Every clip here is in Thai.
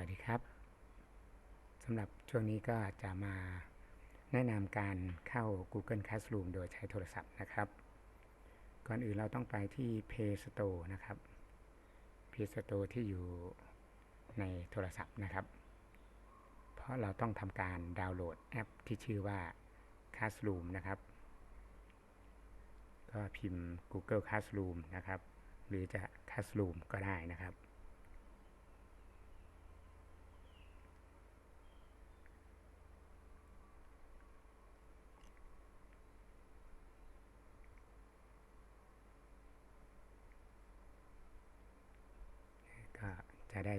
วัสดีครับสำหรับช่วงนี้ก็จะมาแนะนำการเข้า Google Classroom โดยใช้โทรศัพท์นะครับ ก่อนอื่นเราต้องไปที่ Play Store นะครับ Play Store ที่อยู่ในโทรศัพท์นะครับ เพราะเราต้องทำการดาวน์โหลดแอปที่ชื่อว่า Classroom นะครับ ก็พิมพ์ Google Classroom นะครับ หรือจะ Classroom ก็ได้นะครับ ก็ จะได้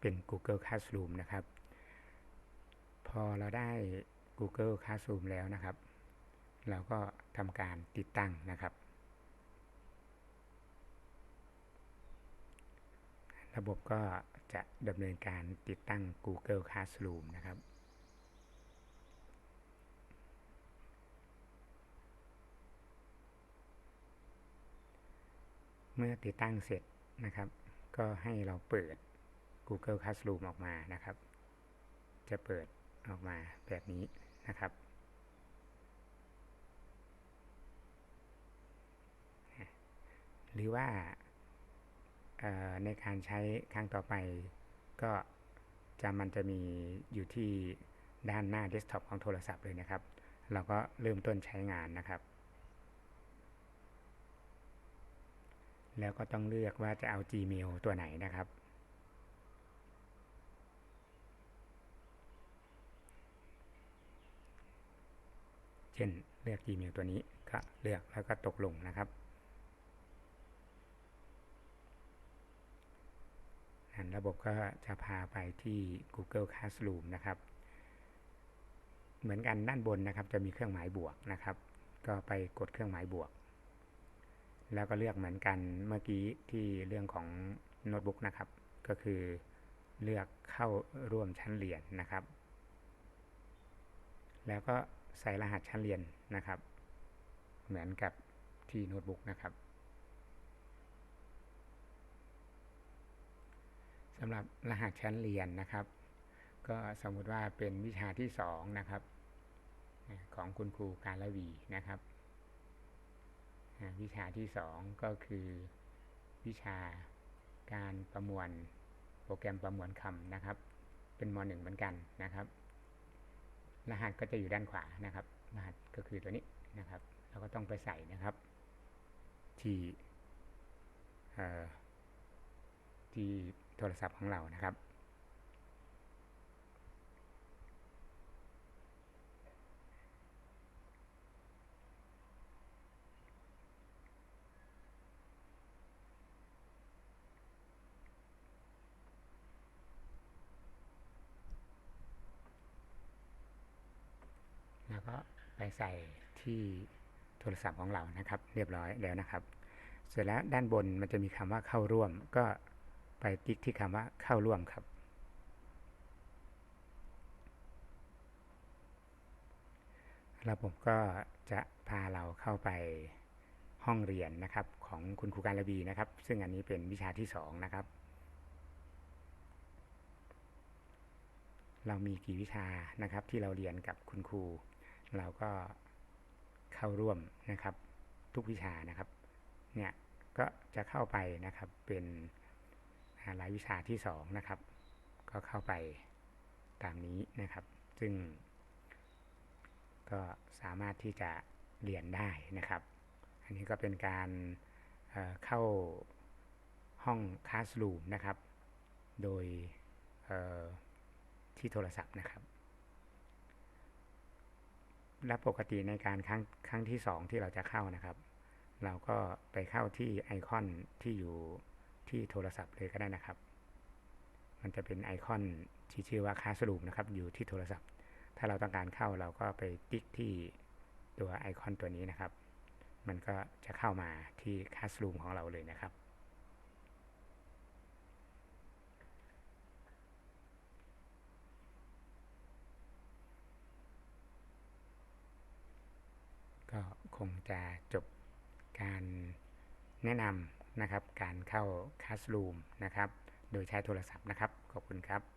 เป็น Google Classroom นะครับ พอเราได้ Google Classroom แล้วนะครับ เราก็ทำการติดตั้งนะครับ ระบบก็จะดำเนินการติดตั้ง Google Classroom นะครับเมื่อติดตั้งเสร็จนะครับ ก็ให้เราเปิด Google Classroom ออกมานะครับ จะเปิดออกมาแบบนี้นะครับ หรือว่าในการใช้ครั้งต่อไปก็จะมันจะมีอยู่ที่ด้านหน้าเดสก์ท็อปของโทรศัพท์เลยนะครับ เราก็เริ่มต้นใช้งานนะครับ แล้วก็ต้องเลือกว่าจะเอา Gmail ตัวไหนนะครับ เช่นเลือก Gmail ตัวนี้ก็เลือกแล้วก็ตกลงนะครับระบบก็จะพาไปที่ Google Classroom นะครับ เหมือนกันด้านบนนะครับ จะมีเครื่องหมายบวกนะครับ ก็ไปกดเครื่องหมายบวก แล้วก็เลือกเหมือนกันเมื่อกี้ที่เรื่องของโน้ตบุ๊กนะครับ ก็คือเลือกเข้าร่วมชั้นเรียนนะครับ แล้วก็ ใส่รหัสชั้นเรียนนะครับ เหมือนกับที่โน้ตบุ๊กนะครับสำหรับรหัสชั้นเรียนนะครับ ก็สมมุติว่าเป็นวิชาที่2นะครับ ของคุณครูการละวีนะครับ วิชาที่2ก็คือวิชาการประมวลโปรแกรมประมวลคำนะครับ เป็นม .1 เหมือนกันนะครับ รหัสก็จะอยู่ด้านขวานะครับ รหัสก็คือตัวนี้นะครับ เราก็ต้องไปใส่นะครับ ที่ที่โทรศัพท์ของเรานะครับ ก็ไปใส่ที่โทรศัพท์ของเรานะครับ เรียบร้อยแล้วนะครับ เสร็จแล้วด้านบนมันจะมีคำว่าเข้าร่วม ก็ไปติ๊กที่คำว่าเข้าร่วมครับ ระบบก็จะพาเราเข้าไปห้องเรียนนะครับของคุณครูการระบีนะครับ ซึ่งอันนี้เป็นวิชาที่2นะครับเรามีกี่วิชานะครับที่เราเรียนกับคุณครู เราก็เข้าร่วมนะครับ ทุกวิชานะครับ เนี่ยก็จะเข้าไปนะครับเป็นรายวิชาที่2นะครับ ก็เข้าไปตามนี้นะครับ ซึ่ง ก็สามารถที่จะเรียนได้นะครับ อันนี้ก็เป็นการเเข้าห้องคลาสรูมนะครับ โดยที่โทรศัพท์นะครับ และปกติในการครั้งครั้งที่2ที่เราจะเข้านะครับ เราก็ไปเข้าที่ไอคอนที่อยู่ที่โทรศัพท์เลยก็ได้นะครับ มันจะเป็นไอคอนที่ชื่อว่า Classroom นะครับอยู่ที่โทรศัพท์ ถ้าเราต้องการเข้าเราก็ไปติ๊กที่ตัวไอคอนตัวนี้นะครับ มันก็จะเข้ามาที่ Classroom ของเราเลยนะครับ ก็คงจะจบการแนะนำนะครับ การเข้าคลาสรูมนะครับ โดยใช้โทรศัพท์นะครับ ขอบคุณครับ